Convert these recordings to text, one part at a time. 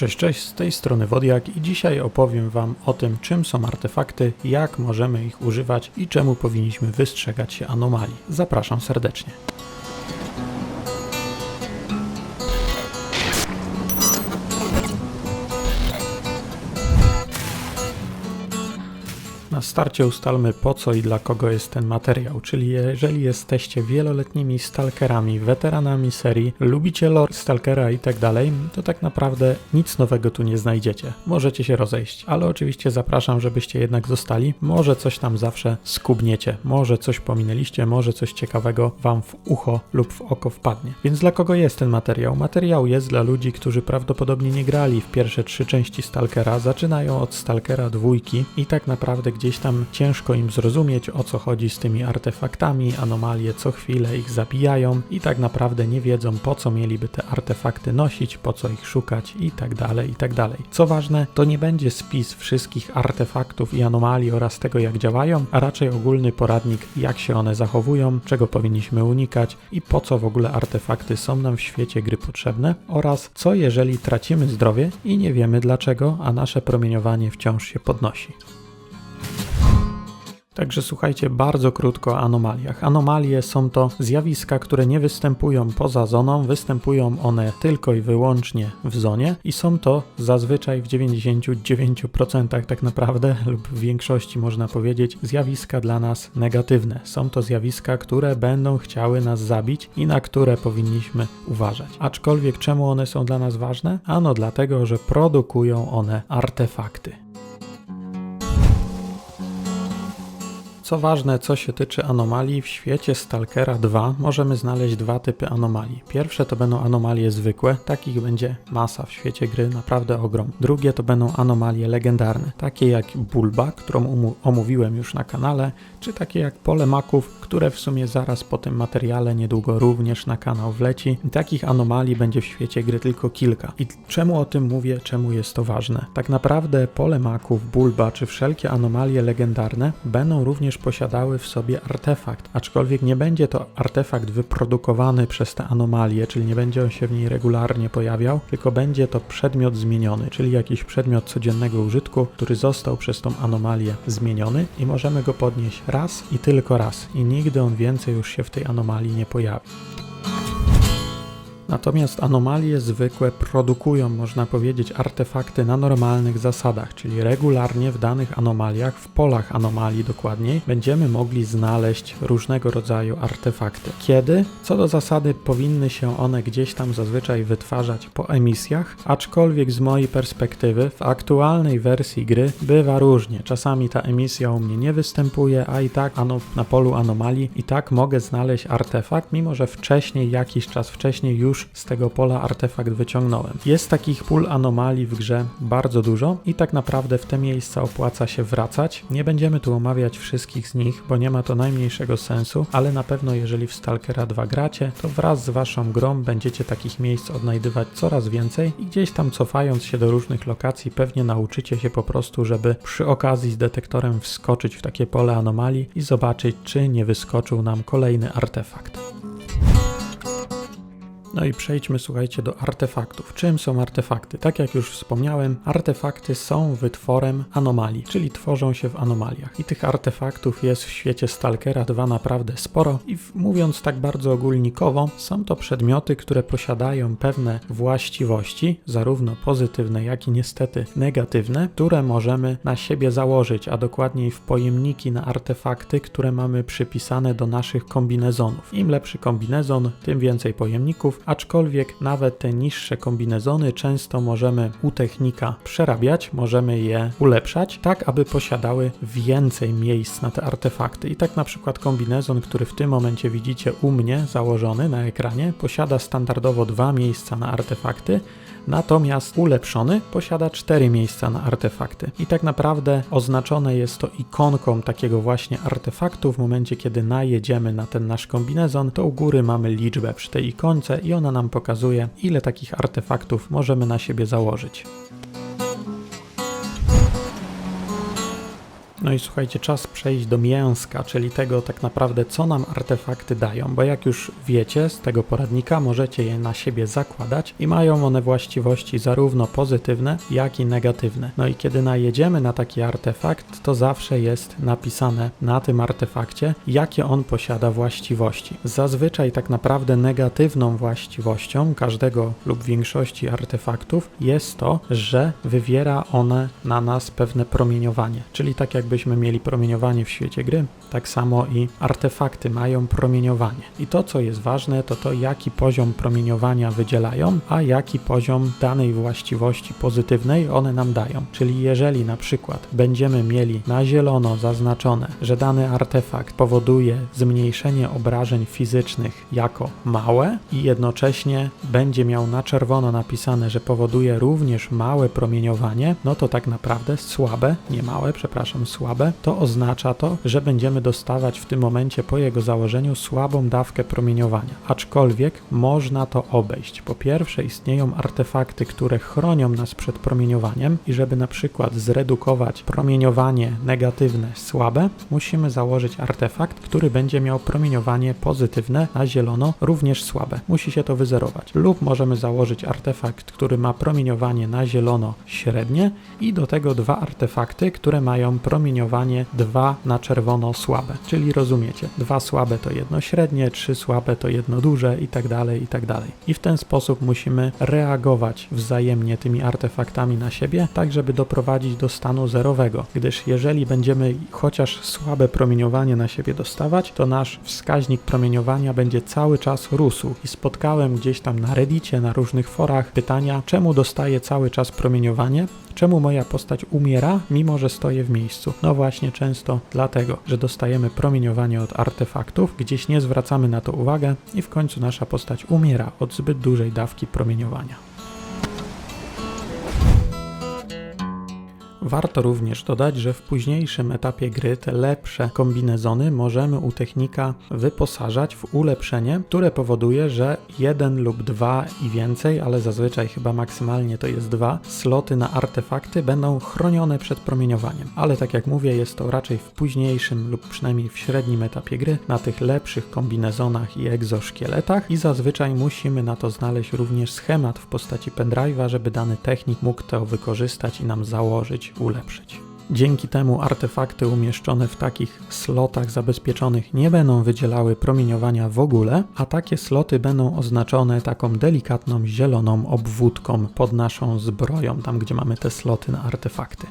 Cześć, cześć, z tej strony Wodiak i dzisiaj opowiem Wam o tym, czym są artefakty, jak możemy ich używać i czemu powinniśmy wystrzegać się anomalii. Zapraszam serdecznie. Na starcie ustalmy po co i dla kogo jest ten materiał, czyli jeżeli jesteście wieloletnimi stalkerami, weteranami serii, lubicie lore stalkera i tak dalej, to tak naprawdę nic nowego tu nie znajdziecie. Możecie się rozejść, ale oczywiście zapraszam, żebyście jednak zostali. Może coś tam zawsze skubniecie, może coś pominęliście, może coś ciekawego wam w ucho lub w oko wpadnie. Więc dla kogo jest ten materiał? Materiał jest dla ludzi, którzy prawdopodobnie nie grali w pierwsze trzy części Stalkera, zaczynają od Stalkera dwójki i tak naprawdę gdzieś tam ciężko im zrozumieć o co chodzi z tymi artefaktami, anomalie co chwilę ich zabijają i tak naprawdę nie wiedzą po co mieliby te artefakty nosić, po co ich szukać i tak dalej, i tak. Co ważne, to nie będzie spis wszystkich artefaktów i anomalii oraz tego jak działają, a raczej ogólny poradnik jak się one zachowują, czego powinniśmy unikać i po co w ogóle artefakty są nam w świecie gry potrzebne oraz co jeżeli tracimy zdrowie i nie wiemy dlaczego, a nasze promieniowanie wciąż się podnosi. Także słuchajcie bardzo krótko o anomaliach. Anomalie są to zjawiska, które nie występują poza zoną, występują one tylko i wyłącznie w zonie i są to zazwyczaj w 99% tak naprawdę lub w większości można powiedzieć zjawiska dla nas negatywne. Są to zjawiska, które będą chciały nas zabić i na które powinniśmy uważać. Aczkolwiek czemu one są dla nas ważne? Ano dlatego, że produkują one artefakty. Co ważne, co się tyczy anomalii, w świecie Stalkera 2 możemy znaleźć dwa typy anomalii. Pierwsze to będą anomalie zwykłe, takich będzie masa w świecie gry, naprawdę ogrom. Drugie to będą anomalie legendarne, takie jak Bulba, którą omówiłem już na kanale, czy takie jak pole maków, które w sumie zaraz po tym materiale niedługo również na kanał wleci. I takich anomalii będzie w świecie gry tylko kilka. I czemu o tym mówię, czemu jest to ważne? Tak naprawdę pole maków, Bulba czy wszelkie anomalie legendarne będą również posiadały w sobie artefakt, aczkolwiek nie będzie to artefakt wyprodukowany przez te anomalie, czyli nie będzie on się w niej regularnie pojawiał, tylko będzie to przedmiot zmieniony, czyli jakiś przedmiot codziennego użytku, który został przez tą anomalię zmieniony i możemy go podnieść raz i tylko raz i nigdy on więcej już się w tej anomalii nie pojawi. Natomiast anomalie zwykłe produkują, można powiedzieć, artefakty na normalnych zasadach, czyli regularnie w danych anomaliach, w polach anomalii dokładniej, będziemy mogli znaleźć różnego rodzaju artefakty. Kiedy? Co do zasady powinny się one gdzieś tam zazwyczaj wytwarzać po emisjach, aczkolwiek z mojej perspektywy w aktualnej wersji gry bywa różnie. Czasami ta emisja u mnie nie występuje, a i tak na polu anomalii i tak mogę znaleźć artefakt, mimo że wcześniej, jakiś czas wcześniej już z tego pola artefakt wyciągnąłem. Jest takich pól anomalii w grze bardzo dużo i tak naprawdę w te miejsca opłaca się wracać. Nie będziemy tu omawiać wszystkich z nich, bo nie ma to najmniejszego sensu, ale na pewno jeżeli w Stalkera 2 gracie, to wraz z waszą grą będziecie takich miejsc odnajdywać coraz więcej i gdzieś tam cofając się do różnych lokacji pewnie nauczycie się po prostu, żeby przy okazji z detektorem wskoczyć w takie pole anomalii i zobaczyć, czy nie wyskoczył nam kolejny artefakt. No i przejdźmy, słuchajcie, do artefaktów. Czym są artefakty? Tak jak już wspomniałem, artefakty są wytworem anomalii, czyli tworzą się w anomaliach. I tych artefaktów jest w świecie Stalkera 2 naprawdę sporo. I mówiąc tak bardzo ogólnikowo, są to przedmioty, które posiadają pewne właściwości, zarówno pozytywne, jak i niestety negatywne, które możemy na siebie założyć, a dokładniej w pojemniki na artefakty, które mamy przypisane do naszych kombinezonów. Im lepszy kombinezon, tym więcej pojemników, aczkolwiek nawet te niższe kombinezony często możemy u technika przerabiać, możemy je ulepszać, tak aby posiadały więcej miejsc na te artefakty. I tak na przykład kombinezon, który w tym momencie widzicie u mnie założony na ekranie, posiada standardowo dwa miejsca na artefakty, Natomiast ulepszony posiada 4 miejsca na artefakty. I tak naprawdę oznaczone jest to ikonką takiego właśnie artefaktu. W momencie, kiedy najedziemy na ten nasz kombinezon, to u góry mamy liczbę przy tej ikonce i ona nam pokazuje, ile takich artefaktów możemy na siebie założyć. No i słuchajcie, czas przejść do mięska, czyli tego tak naprawdę, co nam artefakty dają, bo jak już wiecie z tego poradnika, możecie je na siebie zakładać i mają one właściwości zarówno pozytywne, jak i negatywne. No i kiedy najedziemy na taki artefakt, to zawsze jest napisane na tym artefakcie, jakie on posiada właściwości. Zazwyczaj tak naprawdę negatywną właściwością każdego lub większości artefaktów jest to, że wywiera one na nas pewne promieniowanie, czyli tak jakbyśmy mieli promieniowanie w świecie gry, tak samo i artefakty mają promieniowanie. I to, co jest ważne, to to, jaki poziom promieniowania wydzielają, a jaki poziom danej właściwości pozytywnej one nam dają. Czyli jeżeli na przykład będziemy mieli na zielono zaznaczone, że dany artefakt powoduje zmniejszenie obrażeń fizycznych jako małe i jednocześnie będzie miał na czerwono napisane, że powoduje również małe promieniowanie, no to tak naprawdę słabe, nie małe, przepraszam, słabe, to oznacza to, że będziemy dostawać w tym momencie po jego założeniu słabą dawkę promieniowania. Aczkolwiek można to obejść. Po pierwsze, istnieją artefakty, które chronią nas przed promieniowaniem i żeby na przykład zredukować promieniowanie negatywne słabe, musimy założyć artefakt, który będzie miał promieniowanie pozytywne na zielono również słabe. Musi się to wyzerować. Lub możemy założyć artefakt, który ma promieniowanie na zielono średnie i do tego dwa artefakty, które mają promieniowanie 2 na czerwono słabe. Czyli rozumiecie, dwa słabe to jedno średnie, trzy słabe to jedno duże i tak dalej, i tak dalej. I w ten sposób musimy reagować wzajemnie tymi artefaktami na siebie, tak żeby doprowadzić do stanu zerowego, gdyż jeżeli będziemy chociaż słabe promieniowanie na siebie dostawać, to nasz wskaźnik promieniowania będzie cały czas rósł. I spotkałem gdzieś tam na Reddicie, na różnych forach pytania, czemu dostaję cały czas promieniowanie, czemu moja postać umiera, mimo że stoję w miejscu. No właśnie często dlatego, że dostajemy promieniowanie od artefaktów, gdzieś nie zwracamy na to uwagę i w końcu nasza postać umiera od zbyt dużej dawki promieniowania. Warto również dodać, że w późniejszym etapie gry te lepsze kombinezony możemy u technika wyposażać w ulepszenie, które powoduje, że jeden lub dwa i więcej, ale zazwyczaj chyba maksymalnie to jest dwa, sloty na artefakty będą chronione przed promieniowaniem. Ale tak jak mówię, jest to raczej w późniejszym lub przynajmniej w średnim etapie gry, na tych lepszych kombinezonach i egzoszkieletach i zazwyczaj musimy na to znaleźć również schemat w postaci pendrive'a, żeby dany technik mógł to wykorzystać i nam założyć ulepszyć. Dzięki temu artefakty umieszczone w takich slotach zabezpieczonych nie będą wydzielały promieniowania w ogóle, a takie sloty będą oznaczone taką delikatną zieloną obwódką pod naszą zbroją, tam gdzie mamy te sloty na artefakty.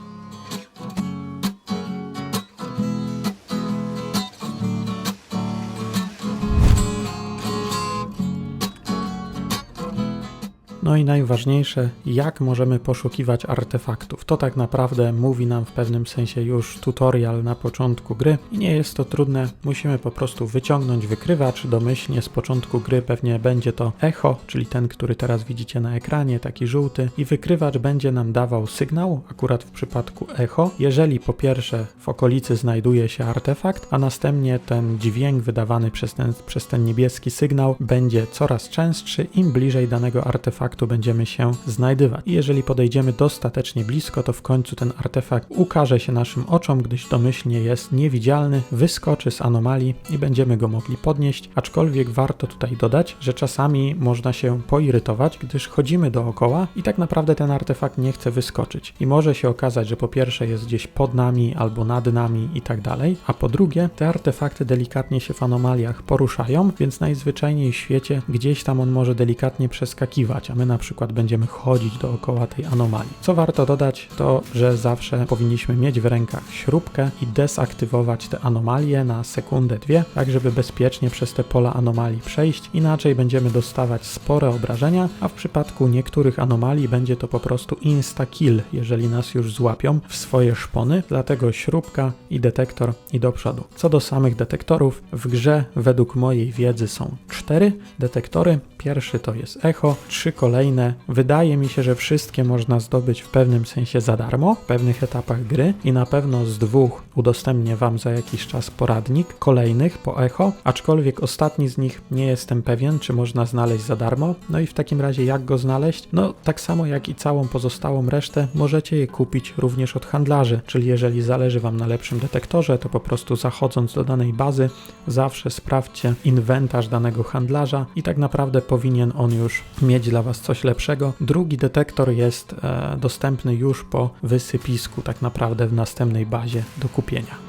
No i najważniejsze, jak możemy poszukiwać artefaktów. To tak naprawdę mówi nam w pewnym sensie już tutorial na początku gry i nie jest to trudne. Musimy po prostu wyciągnąć wykrywacz domyślnie z początku gry pewnie będzie to echo, czyli ten, który teraz widzicie na ekranie, taki żółty i wykrywacz będzie nam dawał sygnał, akurat w przypadku echo, jeżeli po pierwsze w okolicy znajduje się artefakt, a następnie ten dźwięk wydawany przez ten, przez ten niebieski sygnał będzie coraz częstszy im bliżej danego artefaktu artefaktu będziemy się znajdywać. I jeżeli podejdziemy dostatecznie blisko, to w końcu ten artefakt ukaże się naszym oczom, gdyż domyślnie jest niewidzialny, wyskoczy z anomalii i będziemy go mogli podnieść. Aczkolwiek warto tutaj dodać, że czasami można się poirytować, gdyż chodzimy dookoła i tak naprawdę ten artefakt nie chce wyskoczyć. I może się okazać, że po pierwsze jest gdzieś pod nami albo nad nami i tak dalej, a po drugie te artefakty delikatnie się w anomaliach poruszają, więc najzwyczajniej w świecie gdzieś tam on może delikatnie przeskakiwać, a my na przykład będziemy chodzić dookoła tej anomalii. Co warto dodać, to że zawsze powinniśmy mieć w rękach śrubkę i desaktywować te anomalie na sekundę, dwie, tak żeby bezpiecznie przez te pola anomalii przejść. Inaczej będziemy dostawać spore obrażenia, a w przypadku niektórych anomalii będzie to po prostu insta-kill, jeżeli nas już złapią w swoje szpony, dlatego śrubka i detektor i do przodu. Co do samych detektorów, w grze według mojej wiedzy są cztery detektory. Pierwszy to jest echo, trzy kolejne kolejne. Wydaje mi się, że wszystkie można zdobyć w pewnym sensie za darmo, w pewnych etapach gry i na pewno z dwóch udostępnię Wam za jakiś czas poradnik, kolejnych po echo, aczkolwiek ostatni z nich nie jestem pewien, czy można znaleźć za darmo. No i w takim razie jak go znaleźć? No tak samo jak i całą pozostałą resztę, możecie je kupić również od handlarzy, czyli jeżeli zależy Wam na lepszym detektorze, to po prostu zachodząc do danej bazy, zawsze sprawdźcie inwentarz danego handlarza i tak naprawdę powinien on już mieć dla Was coś lepszego. Drugi detektor jest e, dostępny już po wysypisku, tak naprawdę w następnej bazie do kupienia.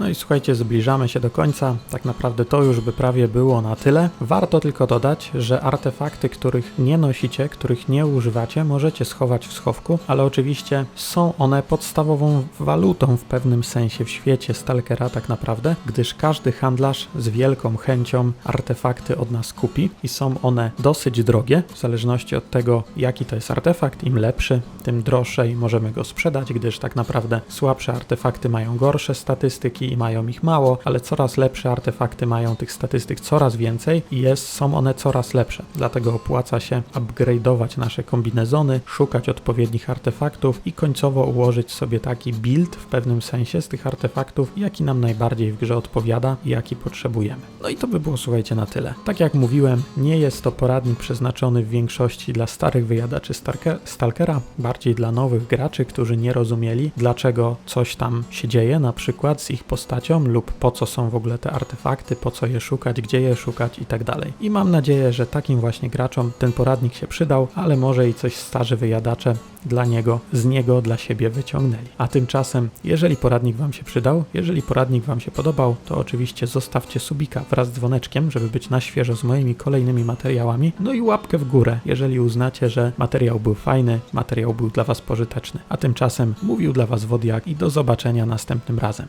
No i słuchajcie, zbliżamy się do końca. Tak naprawdę to już by prawie było na tyle. Warto tylko dodać, że artefakty, których nie nosicie, których nie używacie, możecie schować w schowku, ale oczywiście są one podstawową walutą w pewnym sensie w świecie Stalkera tak naprawdę, gdyż każdy handlarz z wielką chęcią artefakty od nas kupi i są one dosyć drogie, w zależności od tego, jaki to jest artefakt. Im lepszy, tym drożej możemy go sprzedać, gdyż tak naprawdę słabsze artefakty mają gorsze statystyki i mają ich mało, ale coraz lepsze artefakty mają tych statystyk coraz więcej i jest, są one coraz lepsze. Dlatego opłaca się upgrade'ować nasze kombinezony, szukać odpowiednich artefaktów i końcowo ułożyć sobie taki build w pewnym sensie z tych artefaktów, jaki nam najbardziej w grze odpowiada i jaki potrzebujemy. No i to by było, słuchajcie, na tyle. Tak jak mówiłem, nie jest to poradnik przeznaczony w większości dla starych wyjadaczy Stalker- Stalkera, bardziej dla nowych graczy, którzy nie rozumieli, dlaczego coś tam się dzieje, na przykład z ich postacią lub po co są w ogóle te artefakty, po co je szukać, gdzie je szukać i tak. I mam nadzieję, że takim właśnie graczom ten poradnik się przydał, ale może i coś starzy wyjadacze dla niego, z niego dla siebie wyciągnęli. A tymczasem, jeżeli poradnik Wam się przydał, jeżeli poradnik Wam się podobał, to oczywiście zostawcie subika wraz z dzwoneczkiem, żeby być na świeżo z moimi kolejnymi materiałami, no i łapkę w górę, jeżeli uznacie, że materiał był fajny, materiał był dla Was pożyteczny. A tymczasem mówił dla Was Wodiak i do zobaczenia następnym razem.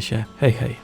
Trzymajcie się. Hej, hej.